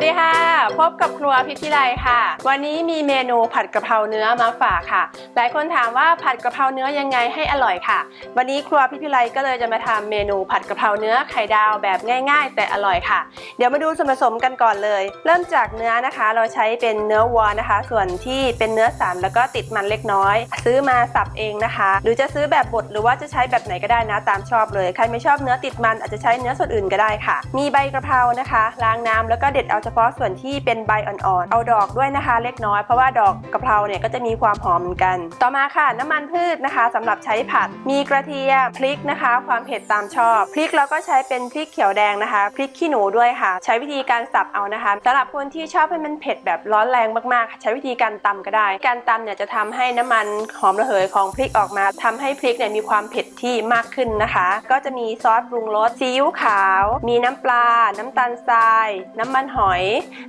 วัสดีค่ะ พบกับครัวพิพิไลค่ะ วันนี้มีเมนูผัดกะเพราเนื้อมาฝากค่ะ หลายคนถามว่าผัดกะเพราเนื้อยังไงให้อร่อยค่ะ วันนี้ครัวพิพิไลก็เลยจะมาทำเมนูผัดกะเพราเนื้อไข่ดาวแบบง่าย ๆ แต่อร่อยค่ะ เดี๋ยวมาดูส่วนผสมกันก่อนเลย เริ่มจากเนื้อนะคะ เราใช้เป็นเนื้อวัวนะคะ ส่วนที่เป็นเนื้อสันแล้วก็ติดมันเล็กน้อย ซื้อมาสับเองนะคะ หรือจะซื้อแบบบดหรือว่าจะใช้แบบไหนก็ได้นะตามชอบเลยใครไม่ชอบเนื้อติดมันอาจจะใช้เนื้อส่วนอื่นก็ได้ค่ะ มีใบกะเพรานะคะล้างน้ำแล้วก็เด็ดเอาเฉพาะส่วนที่เป็นใบอ่อนๆ เอาดอกด้วยนะคะ เล็กน้อย เพราะว่าดอกกะเพราเนี่ยก็จะมีความหอมเหมือนกัน ต่อมาค่ะ น้ำมันพืชนะคะสำหรับใช้ผัด มีกระเทียมพริกนะคะ ความเผ็ดตามชอบ พริกเราก็ใช้เป็นพริกเขียวแดงนะคะ พริกขี้หนูด้วยค่ะ ใช้วิธีการสับเอานะคะสำหรับคนที่ชอบให้มันเผ็ดแบบร้อนแรงมากๆ ใช้วิธีการตำก็ได้ การตำเนี่ยจะทำให้น้ำมันหอมระเหยของพริกออกมาทำให้พริกเนี่ยมีความเผ็ดที่มากขึ้นนะคะ ก็จะมีซอสปรุงรสซีอิ๊วขาว มีน้ำปลา น้ำตาลทราย น้ำมันหอมย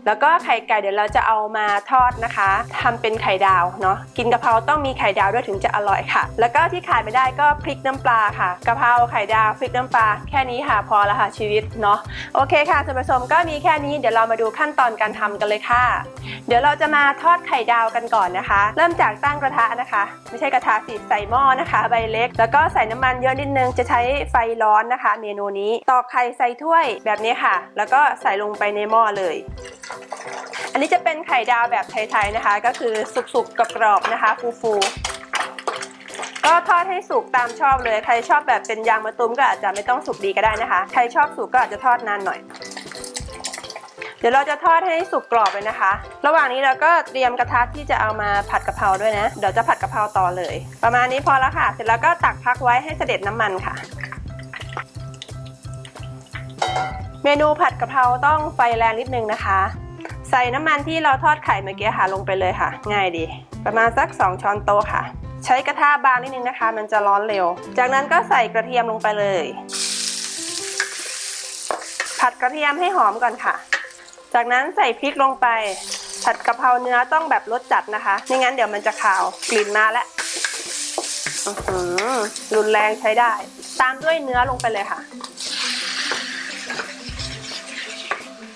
แล้วก็ไข่ไก่เดี๋ยวเราจะเอามาทอดนะคะทำเป็นไข่ดาวเนาะกินกะเพราต้องมีไข่ดาวด้วยถึงจะอร่อยค่ะ แล้วก็ที่ขาดไม่ได้ก็พริกน้ำปลาค่ะกะเพราไข่ดาวพริกน้ำปลาแค่นี้ค่ะพอแล้วค่ะชีวิตเนาะโอเคค่ะส่วนผสมก็มีแค่นี้เดี๋ยวเรามาดูขั้นตอนการทำกันเลยค่ะ เดี๋ยวเราจะมาทอดไข่ดาวกันก่อนนะคะ เริ่มจากตั้งกระทะนะคะ ไม่ใช่กระทะสิใส่หม้อนะคะ ใบเล็ก แล้วก็ใส่น้ำมันเยอะนิดนึงจะใช้ไฟร้อนนะคะ เมนูนี้ตอกไข่ใส่ถ้วยแบบนี้ค่ะ แล้วก็ใส่ลงไปในหม้อเลยอันนี้จะเป็นไข่ดาวแบบไทยๆนะคะ ก็คือสุกๆกรอบๆนะคะฟูๆก็ทอดให้สุกตามชอบเลย ใครชอบแบบเป็นยางมะตูมก็อาจจะไม่ต้องสุกดีก็ได้นะคะ ใครชอบสุกก็อาจจะทอดนานหน่อย เดี๋ยวเราจะทอดให้สุกกรอบเลยนะคะ ระหว่างนี้เราก็เตรียมกระทะที่จะเอามาผัดกะเพราด้วยนะ เดี๋ยวจะผัดกะเพราต่อเลย ประมาณนี้พอแล้วค่ะ เสร็จแล้วก็ตักพักไว้ให้เสด็จน้ำมันค่ะ เมนูผัดกะเพราต้องไฟแรงนิดนึงนะคะ ใส่น้ำมันที่เราทอดไข่เมื่อกี้ค่ะลงไปเลยค่ะ ง่ายดี ประมาณสัก 2 ช้อนโต๊ะค่ะ ใช้กระทะบางนิดนึงนะคะ มันจะร้อนเร็ว จากนั้นก็ใส่กระเทียมลงไปเลย ผัดกระเทียมให้หอมก่อนค่ะ จากนั้นใส่พริกลงไป ผัดกะเพราเนื้อต้องแบบรสจัดนะคะไม่งั้นเดี๋ยวมันจะขาวกลิ่นมาแล้วอื้อรุนแรงใช้ได้ ตามด้วยเนื้อลงไปเลยค่ะ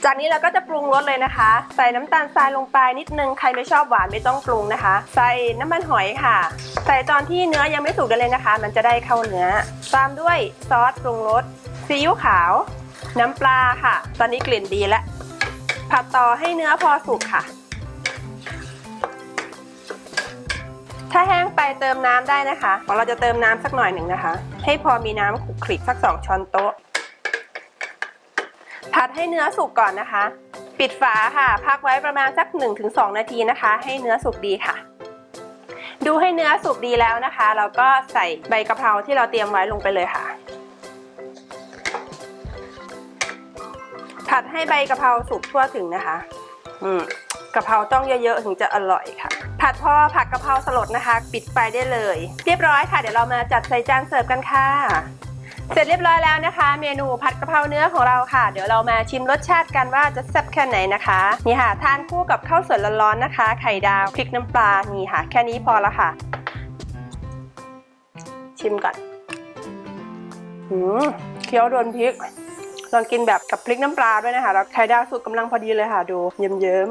จากนี้เราก็จะปรุงรสเลยนะคะ ใส่น้ำตาลทรายลงไปนิดนึงใครไม่ชอบหวานไม่ต้องปรุงนะคะ ใส่น้ำมันหอยค่ะ ใส่ตอนที่เนื้อยังไม่สุกกันเลยนะคะ มันจะได้เข้าเนื้อ ตามด้วยซอสปรุงรสซีอิ๊วขาว น้ำปลาค่ะ ตอนนี้กลิ่นดีแล้วผัดต่อให้เนื้อพอสุกค่ะ ถ้าแห้งไปเติมน้ำได้นะคะขอเราจะเติมน้ำสักหน่อยหนึ่งนะคะ ให้พอมีน้ำขลุกคลิกสักสองช้อนโต๊ะ ผัดให้เนื้อสุกก่อนนะคะ ปิดฝาค่ะ พักไว้ประมาณสัก 1-2 นาทีนะคะ ให้เนื้อสุกดีค่ะ ดูให้เนื้อสุกดีแล้วนะคะ เราก็ใส่ใบกะเพราที่เราเตรียมไว้ลงไปเลยค่ะ ผัดให้ใบกะเพราสุกทั่วถึงนะคะ อืมกะเพราต้องเยอะๆ ถึงจะอร่อยค่ะ ผัดพอผักกะเพราสลดนะคะ ปิดไฟได้เลย เรียบร้อยค่ะ เดี๋ยวเรามาจัดใส่จานเสิร์ฟกันค่ะ เสร็จเรียบร้อยแล้วนะคะ เมนูผัดกะเพราเนื้อของเราค่ะ เดี๋ยวเรามาชิมรสชาติกันว่าจะแซ่บแค่ไหนนะคะนี่ค่ะ ทานคู่กับข้าวสวยร้อนๆนะคะ ไข่ดาวพริกน้ำปลานี่ค่ะ แค่นี้พอแล้วค่ะ ชิมก่อนหืมเคี้ยวโดนพริกลองกินแบบกับพริกน้ำปลาด้วยนะคะแล้วไข่ดาวสุกกำลังพอดีเลยค่ะ ดูเยิ้ม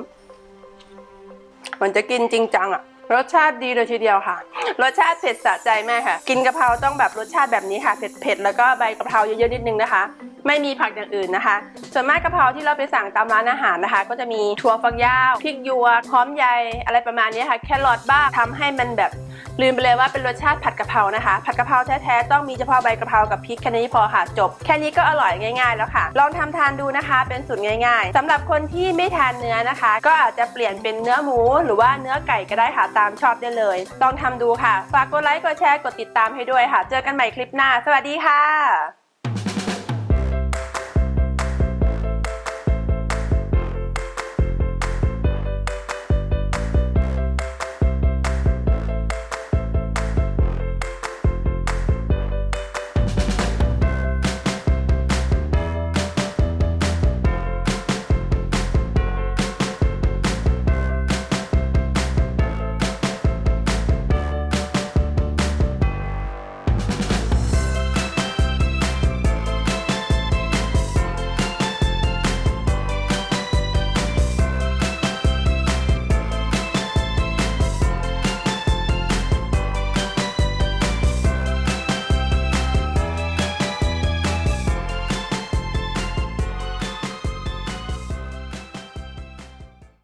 ๆเหมือนจะกินจริงจังอะรสชาติดีเลยทีเดียวค่ะ รสชาติเผ็ดสะใจมากค่ะ กินกะเพราต้องแบบรสชาติแบบนี้ค่ะ เผ็ดๆ แล้วก็ใบกะเพราเยอะๆ นิดนึงนะคะ ไม่มีผักอย่างอื่นนะคะ ส่วนมากกะเพราที่เราไปสั่งตามร้านอาหารนะคะ ก็จะมีถั่วฝักยาวพริกหยวกหอมใยอะไรประมาณนี้ค่ะ แครอทบ้างทำให้มันแบบลืมไปเลยว่าเป็นรสชาติผัดกะเพรานะคะ ผัดกะเพราแท้ๆต้องมีเฉพาะใบกะเพรากับพริกแค่นี้พอค่ะ จบ แค่นี้ก็อร่อยง่ายๆแล้วค่ะ ลองทำทานดูนะคะเป็นสูตรง่าย ๆสำหรับคนที่ไม่ทานเนื้อนะคะ ก็อาจจะเปลี่ยนเป็นเนื้อหมู หรือว่าเนื้อไก่ก็ได้ค่ะตามชอบได้เลย ลองทำดูค่ะ ฝากกดไลค์ กดแชร์ กดติดตามให้ด้วยค่ะ เจอกันใหม่คลิปหน้า สวัสดีค่ะ